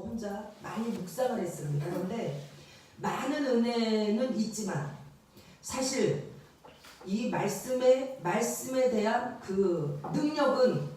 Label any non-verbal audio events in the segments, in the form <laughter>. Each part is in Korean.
혼자 많이 묵상을 했습니다. 그런데 많은 은혜는 있지만 사실 이 말씀에 말씀에 대한 그 능력은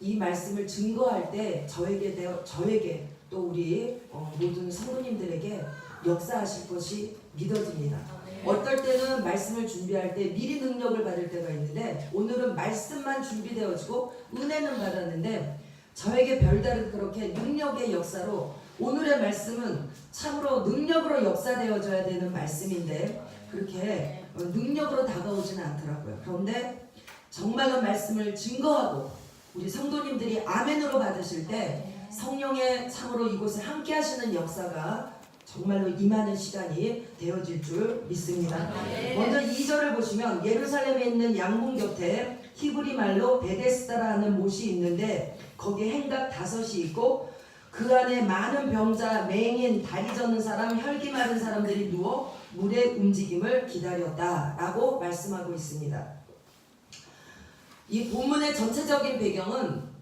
이 말씀을 증거할 때 저에게 되어 저에게 또 우리 어, 모든 성도님들에게 역사하실 것이 믿어집니다. 어떨 때는 말씀을 준비할 때 미리 능력을 받을 때가 있는데 오늘은 말씀만 준비되어지고 은혜는 받았는데 저에게 별다른 그렇게 능력의 역사로 오늘의 말씀은 참으로 능력으로 역사되어져야 되는 말씀인데 그렇게 어, 능력으로 다가오지는 않더라고요. 그런데 정말로 말씀을 증거하고 우리 성도님들이 아멘으로 받으실 때 성령의 참으로 이곳에 함께 하시는 역사가 정말로 임하는 시간이 되어질 줄 믿습니다. 먼저 2절을 보시면 예루살렘에 있는 양문 곁에 히브리 말로 베데스다라는 못이 있는데 거기에 행각 다섯이 있고 그 안에 많은 병자, 맹인, 다리 저는 사람, 혈기 마른 사람들이 누워 물의 움직임을 기다렸다라고 말씀하고 있습니다. 이 본문의 전체적인 배경은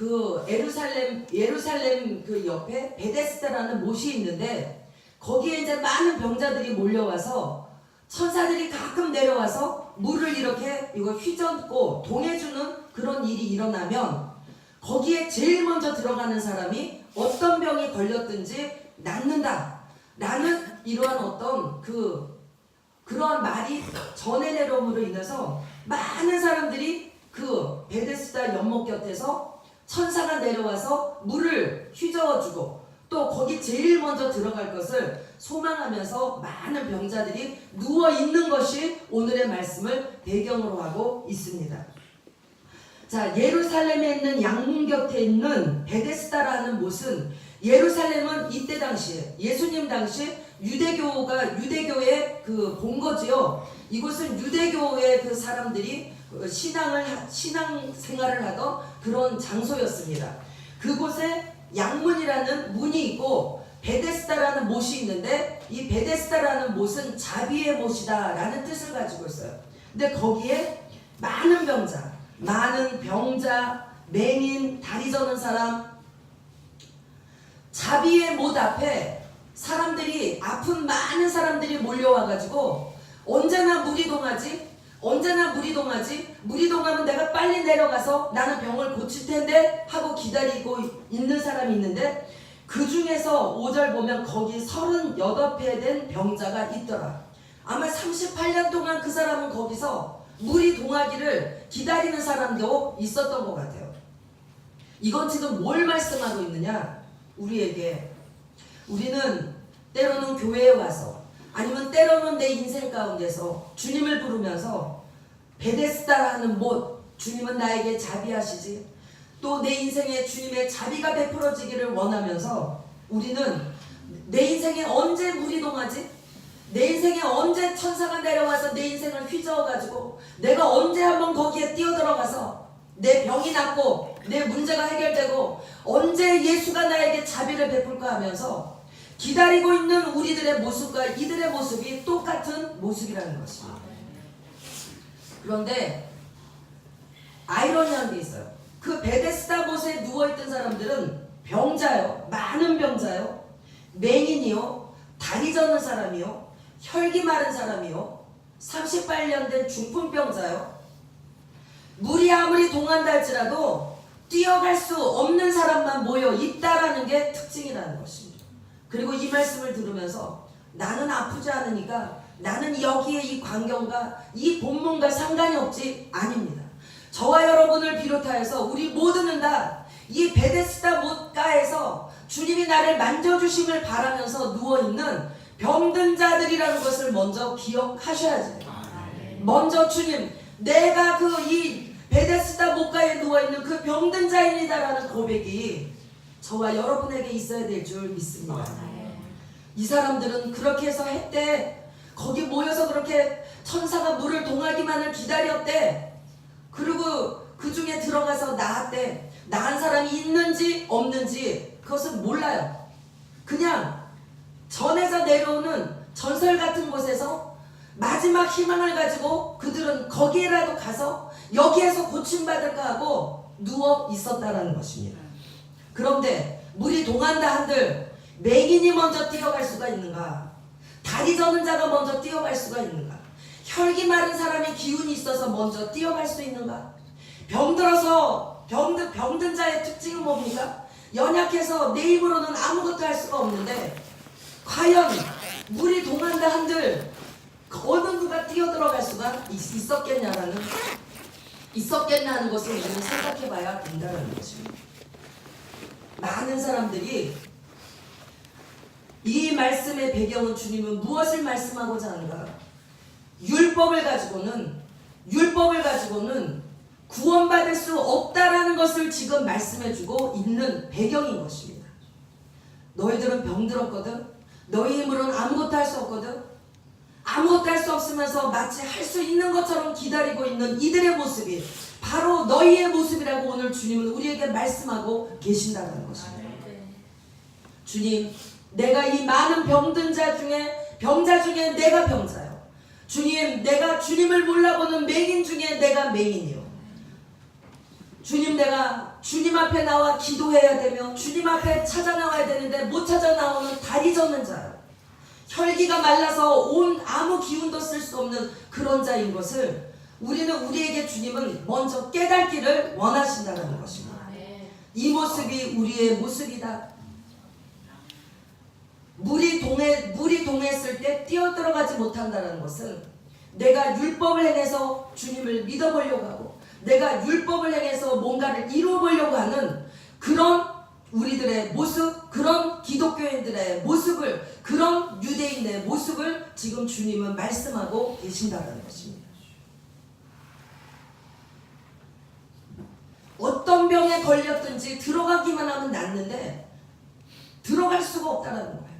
그 예루살렘 예루살렘 그 옆에 베데스다라는 못이 있는데 거기에 이제 많은 병자들이 몰려와서 천사들이 가끔 내려와서 물을 이렇게 이거 휘젓고 동해주는 그런 일이 일어나면 거기에 제일 먼저 들어가는 사람이 어떤 병이 걸렸든지 낫는다. 라는 이러한 어떤 그 그러한 말이 전해 내려옴으로 인해서 많은 사람들이 그 베데스다 연못 곁에서 천사가 내려와서 물을 휘저어주고 또 거기 제일 먼저 들어갈 것을 소망하면서 많은 병자들이 누워 있는 것이 오늘의 말씀을 배경으로 하고 있습니다. 자, 예루살렘에 있는 양문 곁에 있는 베데스다라는 못은 예루살렘은 이때 당시에 예수님 당시 유대교가 유대교의 그 본거지요. 이곳은 유대교의 그 사람들이 어, 신앙을 하- 신앙 생활을 하던 그런 장소였습니다. 그곳에 양문이라는 문이 있고 베데스다라는 못이 있는데 이 베데스다라는 못은 자비의 못이다라는 뜻을 가지고 있어요. 근데 거기에 많은 병자, 많은 병자, 맹인, 다리 저는 사람, 자비의 못 앞에 사람들이 아픈 많은 사람들이 몰려와가지고 언제나 물이 동하지 언제나 물이 동하지? 물이 동하면 내가 빨리 내려가서 나는 병을 고칠 텐데 하고 기다리고 있는 사람이 있는데 그 중에서 5절 보면 거기 38회 된 병자가 있더라. 아마 38년 동안 그 사람은 거기서 물이 동하기를 기다리는 사람도 있었던 것 같아요. 이건 지금 뭘 말씀하고 있느냐? 우리에게. 우리는 때로는 교회에 와서 아니면 때로는 내 인생 가운데서 주님을 부르면서 베데스다라는 못 주님은 나에게 자비하시지 또 내 인생에 주님의 자비가 베풀어지기를 원하면서 우리는 내 인생에 언제 물이 동하지? 내 인생에 언제 천사가 내려와서 내 인생을 휘저어가지고 내가 언제 한번 거기에 뛰어들어가서 내 병이 낫고 내 문제가 해결되고 언제 예수가 나에게 자비를 베풀까 하면서 기다리고 있는 우리들의 모습과 이들의 모습이 똑같은 모습이라는 것입니다. 그런데 아이러니한 게 있어요. 그 베데스다 못에 누워있던 사람들은 병자요, 많은 병자요, 맹인이요, 다리 저는 사람이요, 혈기 마른 사람이요, 38년 된 중풍병자요, 물이 아무리 동한다 할지라도 뛰어갈 수 없는 사람만 모여 있다라는 게 특징이라는 것입니다. 그리고 이 말씀을 들으면서 나는 아프지 않으니까 나는 여기에 이 광경과 이 본문과 상관이 없지 아닙니다. 저와 여러분을 비롯하여서 우리 모두는 다 이 베데스다 못가에서 주님이 나를 만져주심을 바라면서 누워있는 병든 자들이라는 것을 먼저 기억하셔야지 돼요. 먼저 주님, 내가 그 이 베데스다 목가에 누워 있는 그 병든 자입니다라는 고백이 저와 여러분에게 있어야 될 줄 믿습니다. 이 사람들은 그렇게 해서 했대. 거기 모여서 그렇게 천사가 물을 동하기만을 기다렸대. 그리고 그 중에 들어가서 나았대. 나은 사람이 있는지 없는지 그것은 몰라요. 그냥 전에서 내려오는 전설 같은 곳에서 마지막 희망을 가지고 그들은 거기에라도 가서 여기에서 고침받을까 하고 누워 있었다라는 것입니다. 그런데 물이 동한다 한들 맹인이 먼저 뛰어갈 수가 있는가? 다리 저는 자가 먼저 뛰어갈 수가 있는가? 혈기 마른 사람이 기운이 있어서 먼저 뛰어갈 수 있는가? 병들어서 병든 병든 자의 특징은 뭡니까? 연약해서 내 힘으로는 아무것도 할 수가 없는데 과연 물이 동한다 한들 어느 누가 뛰어들어갈 수가 있- 있었겠냐라는 있었겠냐는 것을 우리는 생각해봐야 된다는 것입니다. 많은 사람들이 이 말씀의 배경은 주님은 무엇을 말씀하고자 하는가? 율법을 가지고는 율법을 가지고는 구원받을 수 없다라는 것을 지금 말씀해주고 있는 배경인 것입니다. 너희들은 병들었거든. 너희 힘으로는 아무것도 할 수 없거든. 아무것도 할 수 없으면서 마치 할 수 있는 것처럼 기다리고 있는 이들의 모습이 바로 너희의 모습이라고 오늘 주님은 우리에게 말씀하고 계신다는 것입니다. 주님, 내가 이 많은 병든 자 중에 병자 중에 내가 병자요. 주님, 내가 주님을 몰라보는 맹인 중에 내가 맹인이요. 주님, 내가 주님 앞에 나와 기도해야 되며 주님 앞에 찾아 나와야 되는데 못 찾아 나오는 다리 저는 자요. 혈기가 말라서 온 아무 기운도 쓸 수 없는 그런 자인 것을 우리는 우리에게 주님은 먼저 깨닫기를 원하신다는 것입니다. 이 모습이 우리의 모습이다. 물이 동해 물이 동했을 때 뛰어들어가지 못한다는 것은 내가 율법을 행해서 주님을 믿어보려고 하고 내가 율법을 행해서 뭔가를 이루어보려고 하는 그런 우리들의 모습, 그런 기독교인들의 모습을, 그런 유대인의 모습을 지금 주님은 말씀하고 계신다는 것입니다. 어떤 병에 걸렸든지 들어가기만 하면 낫는데 들어갈 수가 없다는 거예요.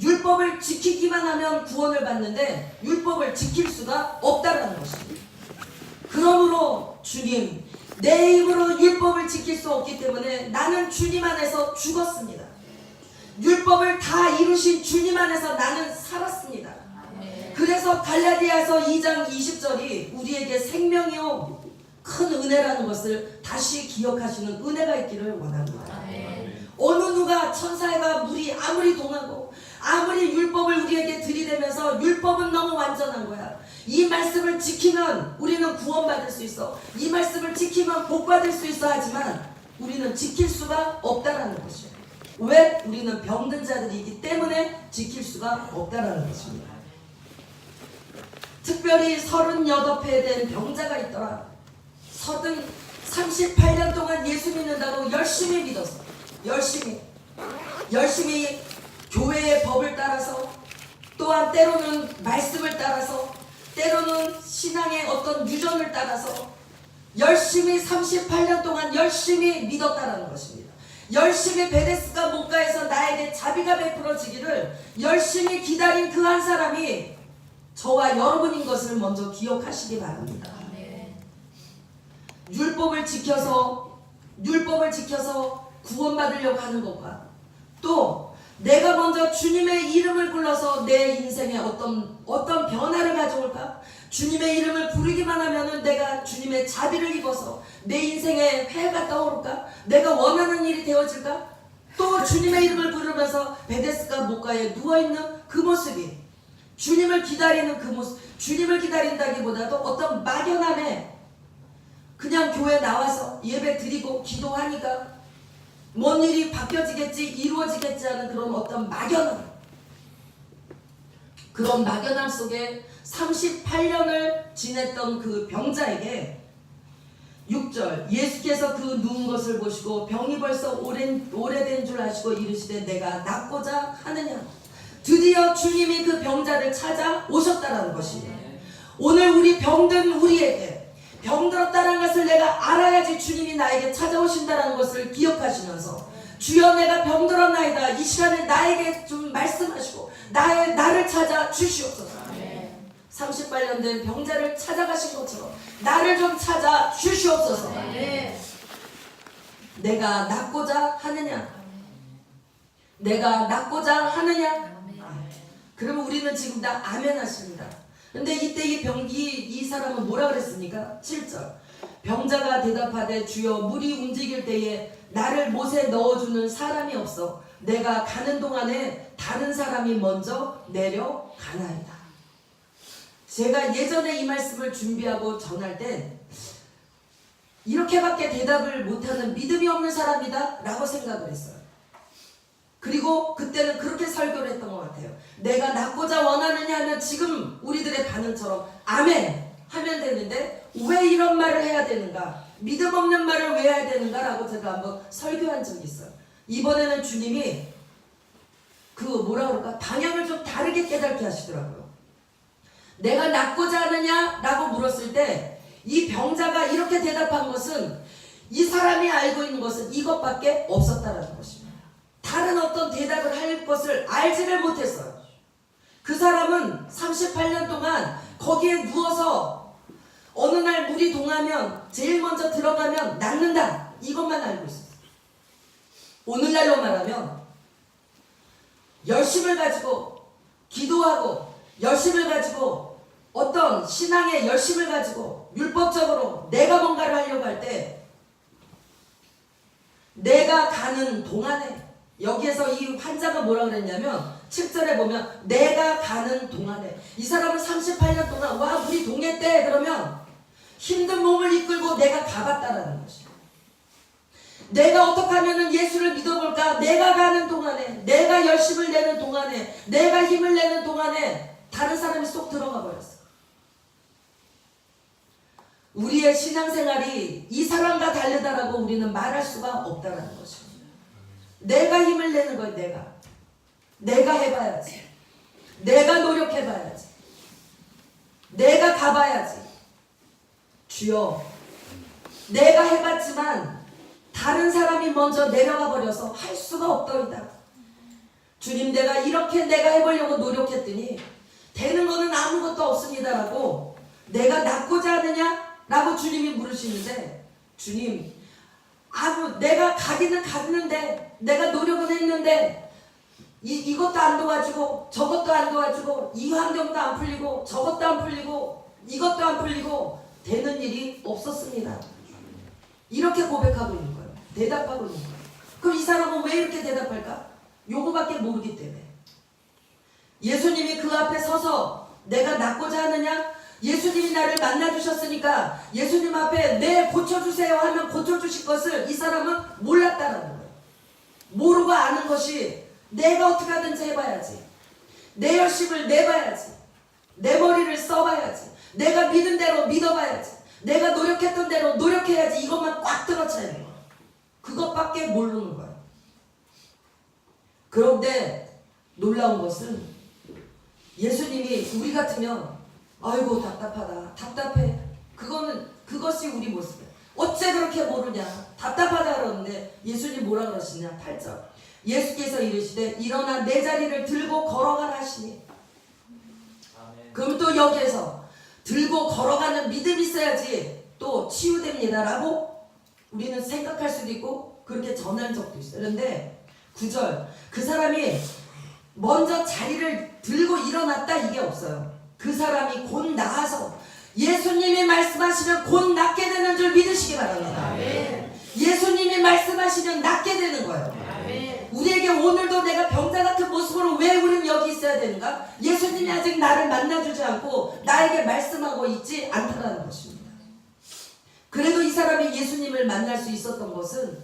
율법을 지키기만 하면 구원을 받는데 율법을 지킬 수가 없다는 것입니다. 그러므로 주님, 내 힘으로 율법을 지킬 수 없기 때문에 나는 주님 안에서 죽었습니다. 율법을 다 이루신 주님 안에서 나는 살았습니다. 그래서 갈라디아서 2장 20절이 우리에게 생명이요 큰 은혜라는 것을 다시 기억하시는 은혜가 있기를 원합니다. 어느 누가 천사가 물이 아무리 동하고 아무리 율법을 우리에게 들이대면서 율법은 너무 완전한 거야. 이 말씀을 지키면 우리는 구원받을 수 있어. 이 말씀을 지키면 복받을 수 있어 하지만 우리는 지킬 수가 없다라는 것이에요. 왜? 우리는 병든 자들이기 때문에 지킬 수가 없다라는 것입니다. 특별히 38회 된 병자가 있더라. 서든 38년 동안 예수 믿는다고 열심히 믿었어. 열심히. 열심히 교회의 법을 따라서 또한 때로는 말씀을 따라서 때로는 신앙의 어떤 유전을 따라서 열심히 38년 동안 열심히 믿었다는 것입니다. 열심히 베데스가 목가에서 나에게 자비가 베풀어지기를 열심히 기다린 그 한 사람이 저와 여러분인 것을 먼저 기억하시기 바랍니다. 율법을 지켜서 율법을 지켜서 구원받으려고 하는 것과 또 내가 먼저 주님의 이름을 불러서 내 인생에 어떤 어떤 변화를 가져올까? 주님의 이름을 부르기만 하면은 내가 주님의 자비를 입어서 내 인생에 해가 떠오를까? 내가 원하는 일이 되어질까? 또 주님의 이름을 부르면서 베데스가 목가에 누워 있는 그 모습이 주님을 기다리는 그 모습, 주님을 기다린다기보다도 어떤 막연함에 그냥 교회 나와서 예배 드리고 기도하니까 뭔 일이 바뀌어지겠지 이루어지겠지 하는 그런 어떤 막연함. 그런 막연함 속에 38년을 지냈던 그 병자에게 6절 예수께서 그 누운 것을 보시고 병이 벌써 오랜, 오래된 줄 아시고 이르시되 내가 낫고자 하느냐? 드디어 주님이 그 병자를 찾아 오셨다라는 것입니다 오늘 우리 병든 우리에게 병들었다는 것을 내가 알아야지 주님이 나에게 찾아오신다는 것을 기억하시면서 주여 내가 병들었나이다. 이 시간에 나에게 좀 말씀하시고 나의 나를 찾아 주시옵소서. 38년 된 병자를 찾아가신 것처럼 나를 좀 찾아 주시옵소서. 내가 낫고자 하느냐? 내가 낫고자 하느냐? 그러면 우리는 지금 다 아멘 하십니다. 근데 이때 이 병기 이 사람은 뭐라 그랬습니까? 7절. 병자가 대답하되 주여 물이 움직일 때에 나를 못에 넣어주는 사람이 없어 내가 가는 동안에 다른 사람이 먼저 내려가나이다. 제가 예전에 이 말씀을 준비하고 전할 때 이렇게밖에 대답을 못하는 믿음이 없는 사람이다 라고 생각을 했어요. 그리고 그때는 그렇게 설교를 했던 것 같아요. 내가 낳고자 원하느냐 하면 지금 우리들의 반응처럼 아멘 하면 되는데 왜 이런 말을 해야 되는가? 믿음 없는 말을 왜 해야 되는가? 라고 제가 한번 설교한 적이 있어요. 이번에는 주님이 그 뭐라 그럴까? 방향을 좀 다르게 깨닫게 하시더라고요. 내가 낳고자 하느냐? 라고 물었을 때 이 병자가 이렇게 대답한 것은 이 사람이 알고 있는 것은 이것밖에 없었다라는 것입니다. 다른 어떤 대답을 할 것을 알지를 못했어요. 그 사람은 38년 동안 거기에 누워서 어느 날 물이 동하면 제일 먼저 들어가면 낫는다. 이것만 알고 있었어요. 오늘날로 말하면 열심을 가지고 기도하고 열심을 가지고 어떤 신앙의 열심을 가지고 율법적으로 내가 뭔가를 하려고 할 때 내가 가는 동안에 여기에서 이 환자가 뭐라 그랬냐면 7절에 보면 내가 가는 동안에 이 사람은 38년 동안 와 우리 동했대 그러면 힘든 몸을 이끌고 내가 가봤다라는 것이야. 내가 어떻게 하면은 예수를 믿어볼까? 내가 가는 동안에, 내가 열심을 내는 동안에, 내가 힘을 내는 동안에 다른 사람이 쏙 들어가 버렸어. 우리의 신앙생활이 이 사람과 다르다라고 우리는 말할 수가 없다라는 것입니다. 내가 힘을 내는 거야, 내가. 내가 해봐야지. 내가 노력해봐야지. 내가 가봐야지. 주여, 내가 해봤지만 다른 사람이 먼저 내려가 버려서 할 수가 없더이다. 주님, 내가 이렇게 내가 해보려고 노력했더니 되는 거는 아무것도 없습니다라고 내가 낳고자 하느냐? 라고 주님이 물으시는데 주님, 아무 내가 가기는 갔는데 내가 노력은 했는데 이, 이것도 안 도와주고 저것도 안 도와주고 이 환경도 안 풀리고 저것도 안 풀리고 이것도 안 풀리고 되는 일이 없었습니다. 이렇게 고백하고 있는 거예요. 대답하고 있는 거예요. 그럼 이 사람은 왜 이렇게 대답할까? 요거밖에 모르기 때문에. 예수님이 그 앞에 서서 내가 낫고자 하느냐? 예수님이 나를 만나주셨으니까 예수님 앞에 내 고쳐주세요 하면 고쳐주실 것을 이 사람은 몰랐다라는 거예요. 모르고 아는 것이 내가 어떻게 하든지 해봐야지. 내 열심을 내봐야지. 내 머리를 써봐야지. 내가 믿은 대로 믿어봐야지. 내가 노력했던 대로 노력해야지. 이것만 꽉 들어차야 돼요. 그것밖에 모르는 거예요. 그런데 놀라운 것은 예수님이 우리 같으면 아이고 답답하다. 답답해. 그거는 그것이 우리 모습이에요. 어째 그렇게 모르냐? 답답하다 그러는데 예수님 뭐라 그러시냐? 8절. 예수께서 이르시되 일어나 내 자리를 들고 걸어가라 하시니 아멘. 그럼 또 여기에서 들고 걸어가는 믿음이 있어야지 또 치유됩니다라고 우리는 생각할 수도 있고 그렇게 전한 적도 있어요. 그런데 9절 그 사람이 먼저 자리를 들고 일어났다 이게 없어요. 그 사람이 곧 나아서 예수님이 말씀하시면 곧 낫게 되는 줄 믿으시기 바랍니다. 예수님이 말씀하시면 낫게 되는 거예요. 우리에게 오늘도 내가 병자 같은 모습으로 왜 우리는 여기 있어야 되는가? 예수님이 아직 나를 만나주지 않고 나에게 말씀하고 있지 않다라는 것입니다. 그래도 이 사람이 예수님을 만날 수 있었던 것은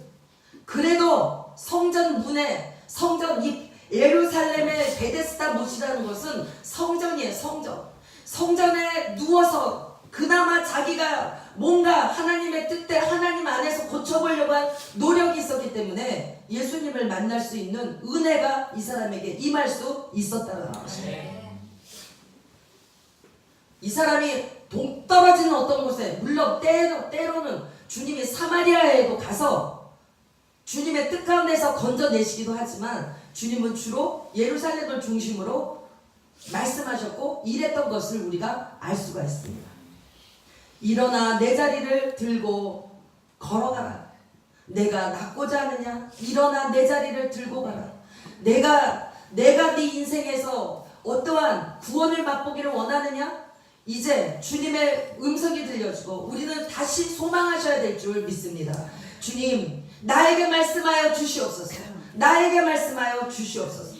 그래도 성전 문에 성전 이 예루살렘의 베데스다 못이라는 것은 성전이에요 성전 성전에 누워서 그나마 자기가 뭔가 하나님의 뜻대 하나님 안에서 고쳐보려고 한 노력이 있었기 때문에 예수님을 만날 수 있는 은혜가 이 사람에게 임할 수 있었다는 것입니다. 이 사람이 동떨어지는 어떤 곳에 물론 때로, 때로는 주님이 사마리아에도 가서 주님의 뜻 가운데서 건져내시기도 하지만 주님은 주로 예루살렘을 중심으로 말씀하셨고 일했던 것을 우리가 알 수가 있습니다. 일어나 내 자리를 들고 걸어가라. 내가 낫고자 하느냐? 일어나 내 자리를 들고 가라. 내가 내가 네 인생에서 어떠한 구원을 맛보기를 원하느냐? 이제 주님의 음성이 들려주고 우리는 다시 소망하셔야 될 줄 믿습니다. 주님, 나에게 말씀하여 주시옵소서. 나에게 말씀하여 주시옵소서.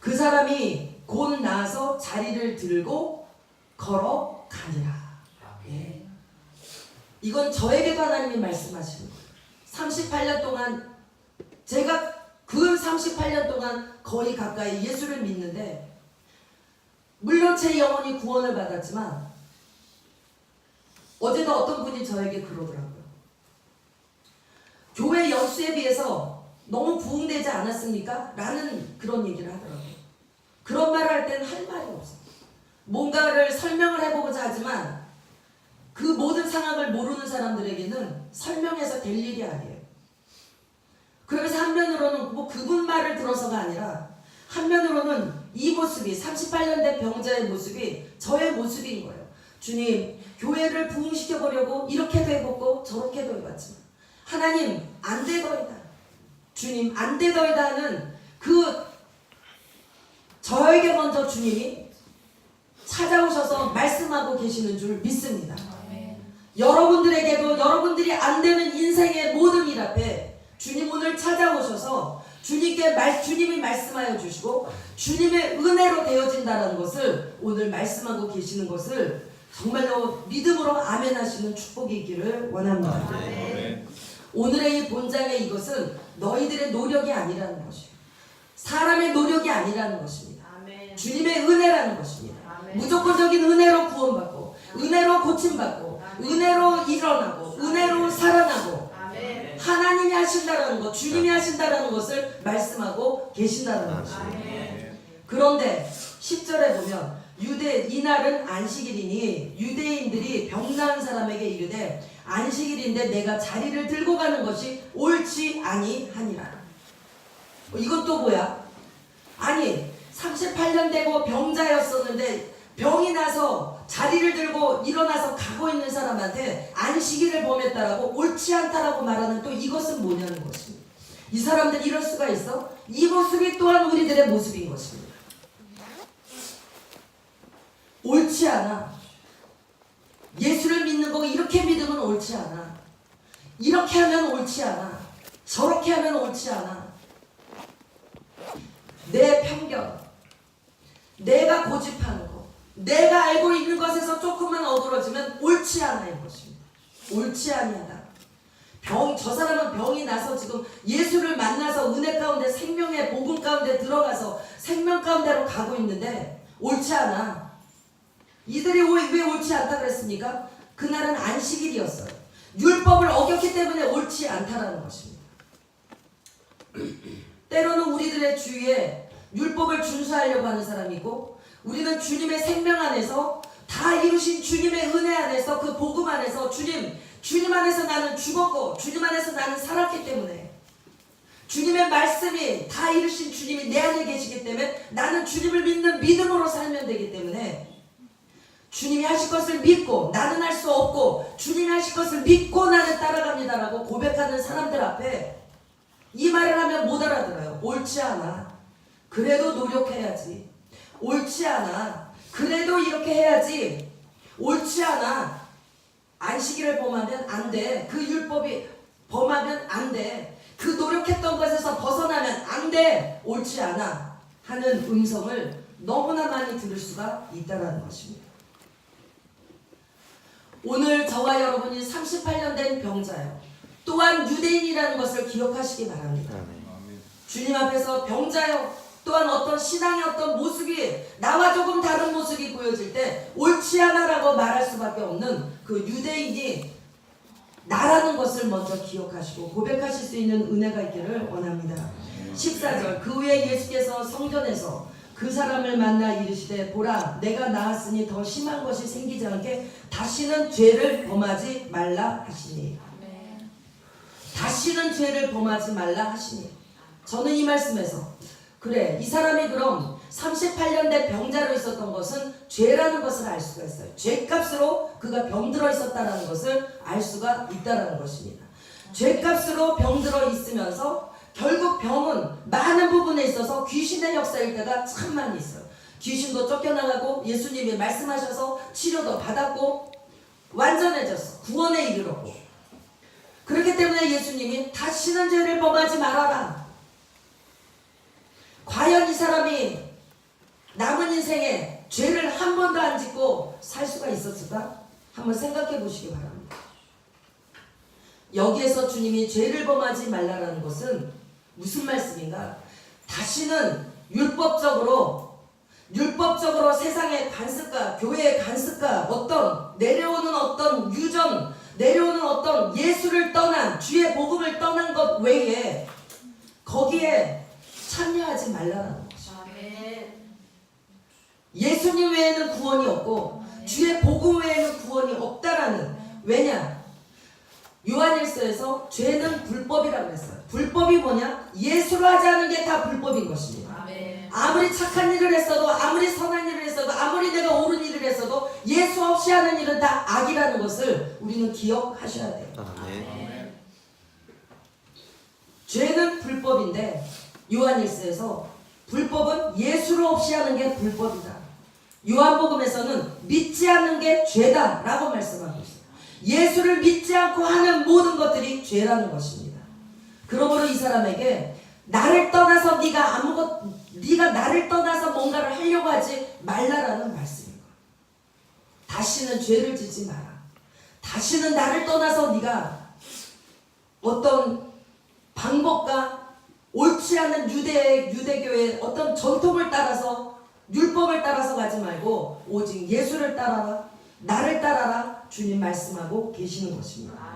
그 사람이 곧 나서 자리를 들고 걸어가니라. 예. 이건 저에게도 하나님이 말씀하시는 거예요. 38년 동안 제가 그 38년 동안 거의 가까이 예수를 믿는데 물론 제 영혼이 구원을 받았지만 어제도 어떤 분이 저에게 그러더라고요. 교회 연수에 비해서 너무 부흥되지 않았습니까? 라는 그런 얘기를 하더라고요. 그런 말을 할 때는 할 말이 없어요. 뭔가를 설명을 해보고자 하지만 그 모든 상황을 모르는 사람들에게는 설명해서 될 일이 아니에요. 그러면서 한면으로는 뭐 그분 말을 들어서가 아니라 한면으로는 이 모습이 38년 된 병자의 모습이 저의 모습인 거예요. 주님, 교회를 부흥시켜 보려고 이렇게도 해보고 저렇게도 해봤지만 하나님 안 되더이다. 주님 안 되더이다 하는 그 저에게 먼저 주님이 찾아오셔서 말씀하고 계시는 줄 믿습니다. 여러분들에게도 여러분들이 안 되는 인생의 모든 일 앞에 주님 오늘 찾아오셔서 주님께 말 주님이 말씀하여 주시고 주님의 은혜로 되어진다는 것을 오늘 말씀하고 계시는 것을 정말로 믿음으로 아멘 하시는 축복이 있기를 원합니다. 오늘의 이 본장의 이것은 너희들의 노력이 아니라는 것이에요. 사람의 노력이 아니라는 것입니다. 아멘. 주님의 은혜라는 것입니다. 아멘. 무조건적인 은혜로 구원받고 은혜로 고침받고 은혜로 일어나고 은혜로 살아나고 아멘. 하나님이 하신다라는 것, 주님이 하신다라는 것을 말씀하고 계신다는 것입니다. 아멘. 그런데 10절에 보면 유대 이날은 안식일이니 유대인들이 병난 사람에게 이르되 안식일인데 내가 자리를 들고 가는 것이 옳지 아니하니라. 어, 또 뭐야? 아니 38년 되고 병자였었는데 병이 나서 자리를 들고 일어나서 가고 있는 사람한테 안식일을 범했다라고 옳지 않다라고 말하는 또 이것은 뭐냐는 것입니다. 이 사람들 이럴 수가 있어? 이 모습이 또한 우리들의 모습인 것입니다. 옳지 않아. 예수를 믿는 거 이렇게 믿으면 옳지 않아. 이렇게 하면 옳지 않아. 저렇게 하면 옳지 않아. 내 편견, 내가 고집하는 거, 내가 알고 있는 것에서 조금만 어그러지면 옳지 않아인 것입니다. 옳지 아니하다. 병, 저 사람은 병이 나서 지금 예수를 만나서 은혜 가운데 생명의 복음 가운데 들어가서 생명 가운데로 가고 있는데 옳지 않아. 이들이 왜, 왜 옳지 않다 그랬습니까? 그날은 안식일이었어요. 율법을 어겼기 때문에 옳지 않다라는 것입니다. <clears throat> 때로는 우리들의 주위에 율법을 준수하려고 하는 사람이고 우리는 주님의 생명 안에서 다 이루신 주님의 은혜 안에서 그 복음 안에서 주님 주님 안에서 나는 죽었고 주님 안에서 나는 살았기 때문에 주님의 말씀이 다 이루신 주님이 내 안에 계시기 때문에 나는 주님을 믿는 믿음으로 살면 되기 때문에 주님이 하실 것을 믿고 나는 할 수 없고 주님이 하실 것을 믿고 나는 따라갑니다라고 고백하는 사람들 앞에 이 말을 하면 못 알아들어요. 옳지 않아. 그래도 노력해야지. 옳지 않아. 그래도 이렇게 해야지. 옳지 않아. 안식일을 범하면 안 돼. 그 율법이 범하면 안 돼. 그 노력했던 것에서 벗어나면 안 돼. 옳지 않아. 하는 음성을 너무나 많이 들을 수가 있다는 것입니다. 오늘 저와 여러분이 38년 된 병자요. 또한 유대인이라는 것을 기억하시기 바랍니다. 주님 앞에서 병자요. 또한 어떤 신앙의 어떤 모습이 나와 조금 다른 모습이 보여질 때 옳지 않아라고 말할 수밖에 없는 그 유대인이 나라는 것을 먼저 기억하시고 고백하실 수 있는 은혜가 있기를 원합니다. 14절 그 후에 예수께서 성전에서 그 사람을 만나 이르시되 보라 내가 나았으니 더 심한 것이 생기지 않게 다시는 죄를 범하지 말라 하시니 다시는 죄를 범하지 말라 하시니 저는 이 말씀에서 그래 이 사람이 그럼 38년 된 병자로 있었던 것은 죄라는 것을 알 수가 있어요. 죄값으로 그가 병들어 있었다는 것을 알 수가 있다는 것입니다. 죄값으로 병들어 있으면서 결국 병은 많은 부분에 있어서 귀신의 역사일 때가 참 많이 있어요. 귀신도 쫓겨나가고 예수님이 말씀하셔서 치료도 받았고 완전해졌어. 구원에 이르렀고. 그렇기 때문에 예수님이 다시는 죄를 범하지 말아라. 과연 이 사람이 남은 인생에 죄를 한 번도 안 짓고 살 수가 있었을까? 한번 생각해 보시기 바랍니다. 여기에서 주님이 죄를 범하지 말라라는 것은 무슨 말씀인가? 다시는 율법적으로 율법적으로 세상의 간습과 교회의 간습과 어떤 내려오는 어떤 유전 내려오는 어떤 예수를 떠난 주의 복음을 떠난 것 외에 거기에 참여하지 말라는 것이 예수님 외에는 구원이 없고 주의 복음 외에는 구원이 없다라는 왜냐 요한일서에서 죄는 불법이라고 했어요. 불법이 뭐냐? 예수로 하지 않은 게 다 불법인 것입니다. 아무리 착한 일을 했어도 아무리 선한 일을 했어도 아무리 내가 옳은 일을 했어도 예수 없이 하는 일은 다 악이라는 것을 우리는 기억하셔야 돼요. 아멘. 죄는 불법인데 요한일서에서 불법은 예수로 없이 하는 게 불법이다. 요한복음에서는 믿지 않는 게 죄다라고 말씀하고 있어요. 예수를 믿지 않고 하는 모든 것들이 죄라는 것입니다. 그러므로 이 사람에게 나를 떠나서 네가 아무것 네가 나를 떠나서 뭔가를 하려고 하지 말라라는 말씀인 거예요. 다시는 죄를 짓지 마라. 다시는 나를 떠나서 네가 어떤 방법과 옳지 않은 유대 유대교의 어떤 전통을 따라서 율법을 따라서 가지 말고 오직 예수를 따라라 나를 따라라 주님 말씀하고 계시는 것입니다.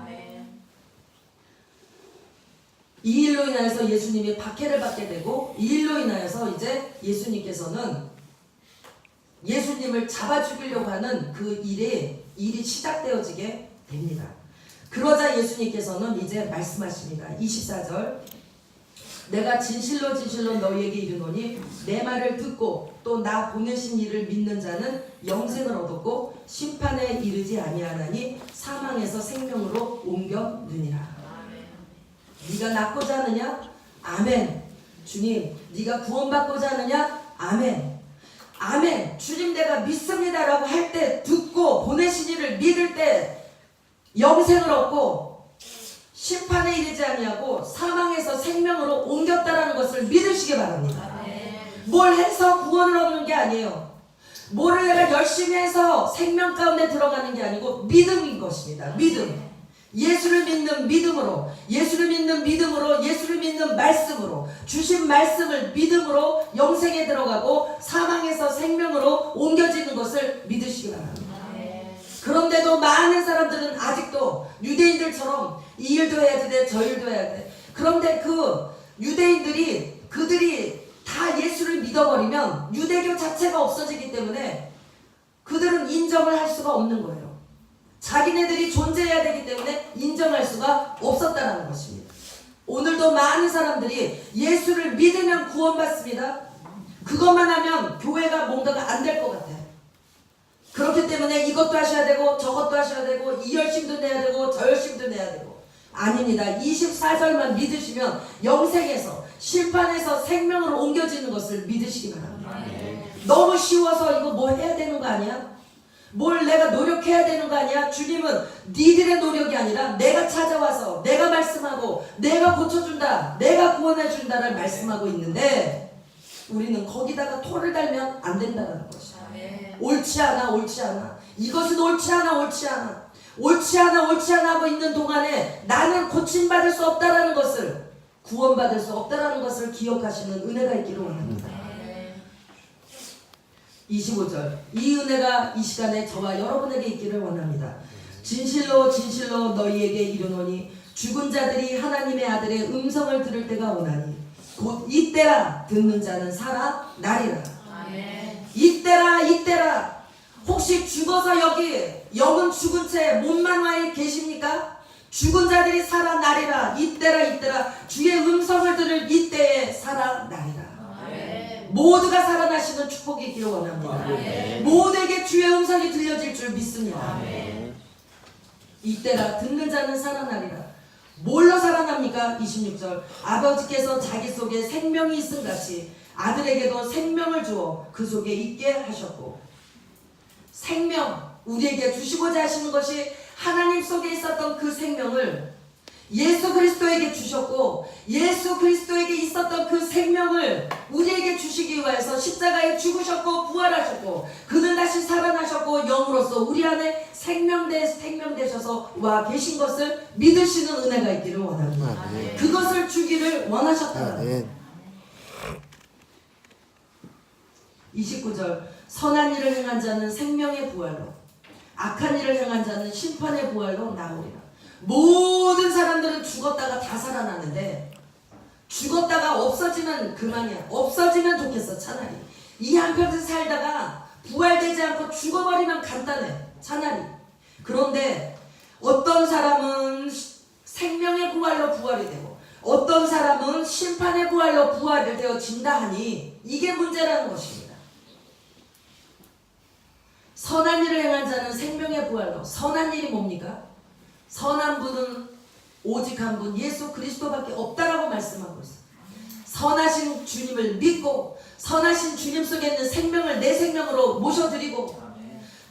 이 일로 인하여서 예수님이 박해를 받게 되고 이 일로 인하여서 이제 예수님께서는 예수님을 잡아 죽이려고 하는 그 일이 일이 시작되어지게 됩니다. 그러자 예수님께서는 이제 말씀하십니다. 24절 내가 진실로 진실로 너희에게 이르노니 내 말을 듣고 또 나 보내신 이를 믿는 자는 영생을 얻었고 심판에 이르지 아니하나니 사망에서 생명으로 옮겨느니라. 네가 낫고자 하느냐? 아멘. 주님, 네가 구원받고자 하느냐? 아멘. 아멘. 주님 내가 믿습니다라고 할 때 듣고 보내신 이를 믿을 때 영생을 얻고 심판에 이르지 아니하고 사망에서 생명으로 옮겼다라는 것을 믿으시기 바랍니다. 뭘 해서 구원을 얻는 게 아니에요. 뭐를 내가 열심히 해서 생명 가운데 들어가는 게 아니고 믿음인 것입니다. 믿음. 예수를 믿는 믿음으로, 예수를 믿는 믿음으로, 예수를 믿는 말씀으로, 주신 말씀을 믿음으로 영생에 들어가고 사망에서 생명으로 옮겨지는 것을 믿으시기 바랍니다. 그런데도 많은 사람들은 아직도 유대인들처럼 이 일도 해야 돼, 저 일도 해야 돼. 그런데 그 유대인들이 그들이 다 예수를 믿어버리면 유대교 자체가 없어지기 때문에 그들은 인정을 할 수가 없는 거예요. 자기네들이 존재해야 되기 때문에 인정할 수가 없었다는 것입니다. 오늘도 많은 사람들이 예수를 믿으면 구원받습니다. 그것만 하면 교회가 뭔가가 안 될 것 같아요. 그렇기 때문에 이것도 하셔야 되고 저것도 하셔야 되고 이 열심도 내야 되고 저 열심도 내야 되고 아닙니다. 24절만 믿으시면 영생에서 심판에서 생명으로 옮겨지는 것을 믿으시기 바랍니다. 너무 쉬워서 이거 뭐 해야 되는 거 아니야? 뭘 내가 노력해야 되는 거 아니야? 주님은 니들의 노력이 아니라 내가 찾아와서 내가 말씀하고 내가 고쳐준다 내가 구원해준다를 말씀하고 있는데 우리는 거기다가 토를 달면 안 된다는 것이야. 옳지 않아 옳지 않아 이것은 옳지 않아 옳지 않아 옳지 않아 옳지 않아 하고 있는 동안에 나는 고침받을 수 없다라는 것을 구원받을 수 없다라는 것을 기억하시는 은혜가 있기를 원합니다 25절. 이 은혜가 이 시간에 저와 여러분에게 있기를 원합니다. 진실로 진실로 너희에게 이르노니 죽은 자들이 하나님의 아들의 음성을 들을 때가 오나니 곧 이때라 듣는 자는 살아 나리라. 이때라 이때라. 혹시 죽어서 여기 영은 죽은 채 몸만 와 계십니까? 죽은 자들이 살아 나리라. 이때라 이때라. 주의 음성을 들을 이때에 살아 나리라 모두가 살아나시는 축복이 있기를 원합니다 모두에게 주의 음성이 들려질 줄 믿습니다. 이때라 듣는 자는 살아나리라. 뭘로 살아납니까? 합니까? 26절. 아버지께서 자기 속에 생명이 있음 같이 아들에게도 생명을 주어 그 속에 있게 하셨고 생명 우리에게 주시고자 하시는 것이 하나님 속에 있었던 그 생명을 예수 그리스도에게 주셨고 예수 그리스도에게 있었던 그 생명을 우리에게 주시기 위해서 십자가에 죽으셨고 부활하셨고 그는 다시 살아나셨고 영으로서 우리 안에 생명되 생명되셔서 와 계신 것을 믿으시는 은혜가 있기를 원합니다. 아멘. 그것을 주기를 원하셨다는 거예요. 아멘. 29절 선한 일을 행한 자는 생명의 부활로 악한 일을 행한 자는 심판의 부활로 나오리라 모든 사람들은 죽었다가 다 살아나는데 죽었다가 없어지면 그만이야 없어지면 좋겠어 차라리 이 한평생 살다가 부활되지 않고 죽어버리면 간단해 차라리 그런데 어떤 사람은 시- 생명의 부활로 부활이 되고 어떤 사람은 심판의 부활로 부활이 되어진다 하니 이게 문제라는 것입니다. 선한 일을 행한 자는 생명의 부활로 선한 일이 뭡니까? 선한 분은 오직 한 분 예수 그리스도밖에 없다라고 말씀하고 있어요. 선하신 주님을 믿고 선하신 주님 속에 있는 생명을 내 생명으로 모셔드리고.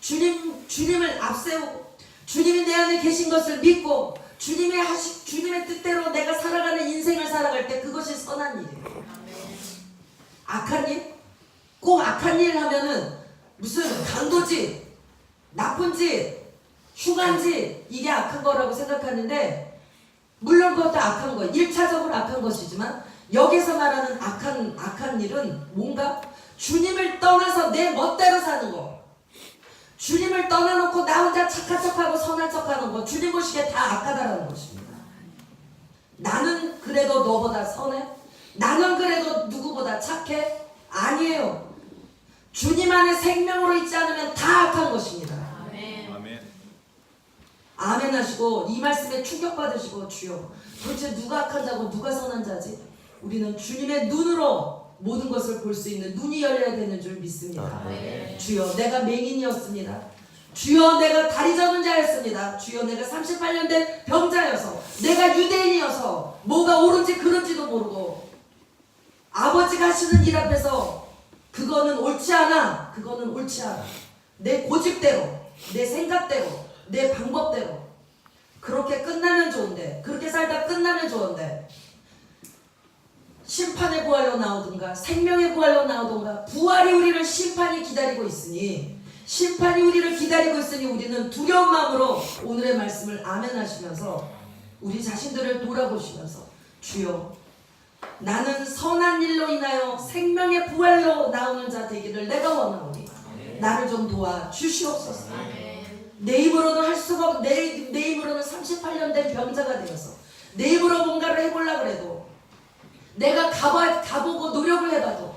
주님 주님을 앞세우고 주님이 내 안에 계신 것을 믿고 주님의 하시 주님의 뜻대로 내가 살아가는 인생을 살아갈 때 그것이 선한 일이에요. 악한 일? 꼭 악한 일 하면은 무슨 강도짓, 나쁜 짓 이게 악한 거라고 생각하는데 물론 그것도 악한 거예요. 1차적으로 악한 것이지만 여기서 말하는 악한 악한 일은 뭔가 주님을 떠나서 내 멋대로 사는 거. 주님을 떠나놓고 나 혼자 착한 척하고 선한 척하는 거 주님 보시기에 다 악하다라는 것입니다. 나는 그래도 너보다 선해? 나는 그래도 누구보다 착해? 아니에요. 주님 안에 생명으로 있지 않으면 다 악한 것입니다. 아멘. 아멘 하시고 이 말씀에 충격받으시고 주여 도대체 누가 악한 자고 누가 선한 자지? 우리는 주님의 눈으로 모든 것을 볼 수 있는 눈이 열려야 되는 줄 믿습니다. 주여 내가 맹인이었습니다. 주여 내가 다리 접은 자였습니다. 주여 내가 38년 된 병자여서 내가 유대인이어서 뭐가 옳은지 그른지도 모르고 아버지가 하시는 일 앞에서 그거는 옳지 않아. 그거는 옳지 않아. 내 고집대로, 내 생각대로, 내 방법대로. 그렇게 끝나면 좋은데 그렇게 살다 끝나면 좋은데. 심판의 부활로 나오든가 생명의 부활로 나오든가 부활이 우리를 심판이 기다리고 있으니 심판이 우리를 기다리고 있으니 우리는 두려운 마음으로 오늘의 말씀을 아멘 하시면서 우리 자신들을 돌아보시면서 주여 나는 선한 일로 인하여 생명의 부활로 나오는 자 되기를 내가 원하오니 나를 좀 도와 주시옵소서 내 힘으로는 할 수가 없, 내, 내 힘으로는 38년 된 병자가 되어서 내 힘으로 뭔가를 해보려고 해도 내가 가봐, 가보고 노력을 해봐도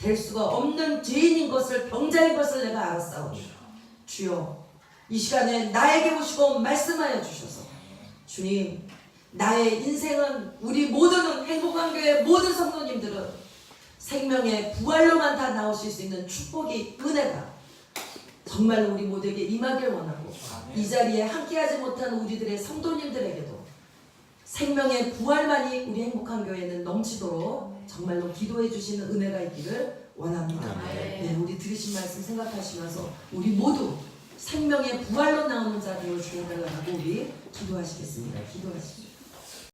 될 수가 없는 죄인인 것을 병자인 것을 내가 알았사오니 주여 이 시간에 나에게 오시고 말씀하여 주셔서 주님 나의 인생은 우리 모두는 행복한 교회 모든 성도님들은 생명의 부활로만 다 나오실 수 있는 축복이 은혜가 정말 우리 모두에게 임하길 원하고 아멘. 이 자리에 함께하지 못한 우리들의 성도님들에게도 생명의 부활만이 우리 행복한 교회는 넘치도록 정말로 기도해 주시는 은혜가 있기를 원합니다. 네, 우리 들으신 말씀 생각하시면서 우리 모두 생명의 부활로 나오는 자 되어 주옵달라고 우리 기도하시겠습니다. 기도하시죠.